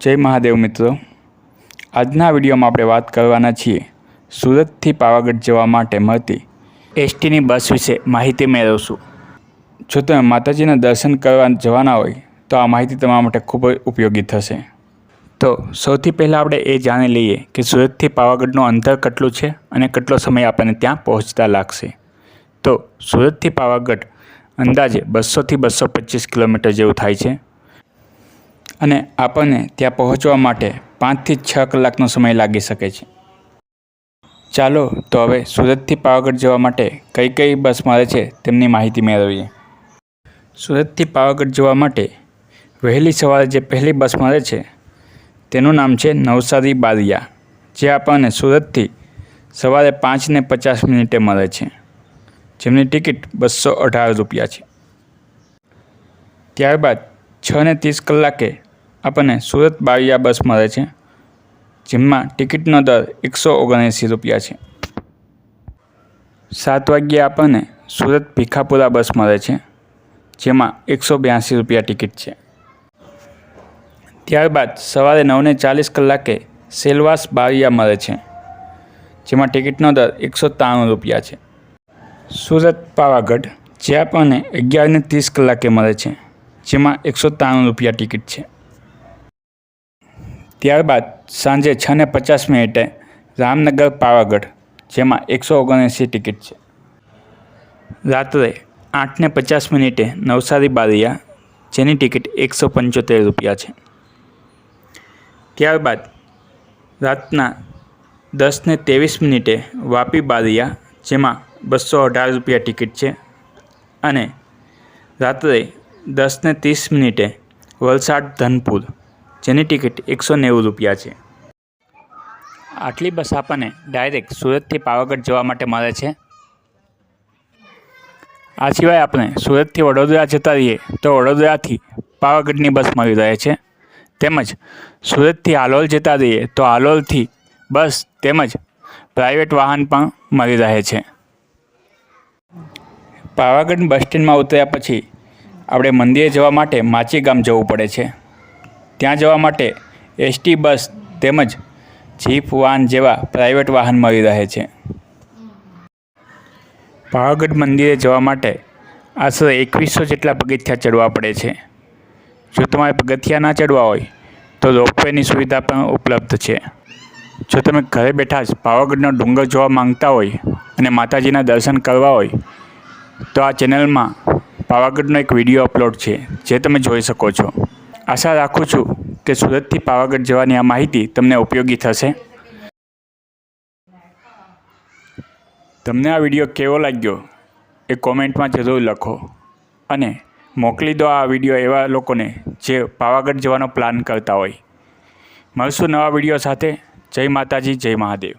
જય મહાદેવ મિત્રો. આજના વિડીયોમાં આપણે વાત કરવાના છીએ સુરતથી પાવાગઢ જવા માટે મળતી એસટીની બસ વિશે માહિતી મેળવશું. જો તમે માતાજીના દર્શન કરવા જવાના હોય, તો આ માહિતી તમારા માટે ખૂબ જ ઉપયોગી થશે. તો સૌથી પહેલાં આપણે એ જાણી લઈએ કે સુરતથી પાવાગઢનું અંતર કેટલું છે અને કેટલો સમય આપણને ત્યાં પહોંચતા લાગશે. તો સુરતથી પાવાગઢ અંદાજે બસોથી બસો પચીસ કિલોમીટર જેવું થાય છે. અને આપણને ત્યાં પહોંચવા માટે પાંચથી છ કલાકનો સમય લાગી શકે છે. ચાલો, તો હવે સુરતથી પાવાગઢ જવા માટે કઈ કઈ બસ મળે છે તેમની માહિતી મેળવીએ. સુરતથી પાવાગઢ જવા માટે વહેલી સવારે જે પહેલી બસ મળે છે, તેનું નામ છે નવસારી બારિયા, જે આપણને સુરતથી સવારે પાંચને પચાસ મિનિટે મળે છે, જેમની ટિકિટ બસો અઢાર રૂપિયા છે. ત્યારબાદ છ ને ત્રીસ કલાકે આપણને સુરત બારિયા બસ મળે છે, જેમાં ટિકિટનો દર એકસો ઓગણએંસી રૂપિયા છે. સાત વાગ્યે આપણને સુરત ભીખાપુરા બસ મળે છે, જેમાં એકસો બ્યાસી રૂપિયા ટિકિટ છે. ત્યારબાદ સવારે નવને ચાલીસ કલાકે સેલવાસ બારિયા મળે છે, જેમાં ટિકિટનો દર એકસો ત્રાણું રૂપિયા છે. સુરત પાવાગઢ જે આપણને અગિયારને ત્રીસ કલાકે મળે છે, જેમાં એકસો ત્રાણું રૂપિયા ટિકિટ છે. ત્યારબાદ સાંજે છ ને પચાસ મિનિટે રામનગર પાવાગઢ, જેમાં એકસો ઓગણએંસી ટિકિટ છે. રાત્રે આઠને પચાસ મિનિટે નવસારી બારિયા, જેની ટિકિટ એકસો પંચોતેર રૂપિયા છે. ત્યારબાદ રાતના દસને ત્રેવીસ મિનિટે વાપી બારિયા, જેમાં બસો અઢાર રૂપિયા ટિકિટ છે. અને રાત્રે દસને ત્રીસ મિનિટે વલસાડ ધનપુર જેની ટિકિટ એકસો નેવું રૂપિયા છે. આટલી બસ આપણને ડાયરેક્ટ સુરતથી પાવાગઢ જવા માટે મળે છે. આ સિવાય આપણે સુરતથી વડોદરા જતા રહીએ તો વડોદરાથી પાવાગઢની બસ મળી રહે છે. તેમજ સુરતથી હાલોલ જતા રહીએ તો હાલોલથી બસ તેમજ પ્રાઇવેટ વાહન પણ મળી રહે છે. પાવાગઢ બસ સ્ટેન્ડમાં ઉતર્યા પછી આપણે મંદિરે જવા માટે માચી ગામ જવું પડે છે. ત્યાં જવા માટે એસટી બસ તેમજ જીપ વાહન જેવા પ્રાઇવેટ વાહન મળી રહે છે. પાવાગઢ મંદિરે જવા માટે આશરે એકવીસો જેટલા પગથિયાં ચડવા પડે છે. જો તમારે પગથિયાં ના ચડવા હોય, તો રોપવેની સુવિધા પણ ઉપલબ્ધ છે. જો તમે ઘરે બેઠા જ પાવાગઢનો ડુંગર જોવા માંગતા હોય અને માતાજીના દર્શન કરવા હોય, તો આ ચેનલમાં પાવાગઢનો એક વીડિયો અપલોડ છે, જે તમે જોઈ શકો છો. આશા રાખું છું કે સુરતથી પાવાગઢ જવાની આ માહિતી તમને ઉપયોગી થશે. તમને આ વીડિયો કેવો લાગ્યો એ કોમેન્ટમાં જરૂર લખો અને મોકલી દો આ વીડિયો એવા લોકોને જે પાવાગઢ જવાનો પ્લાન કરતા હોય. મળશું નવા વીડિયો સાથે. જય માતાજી, જય મહાદેવ.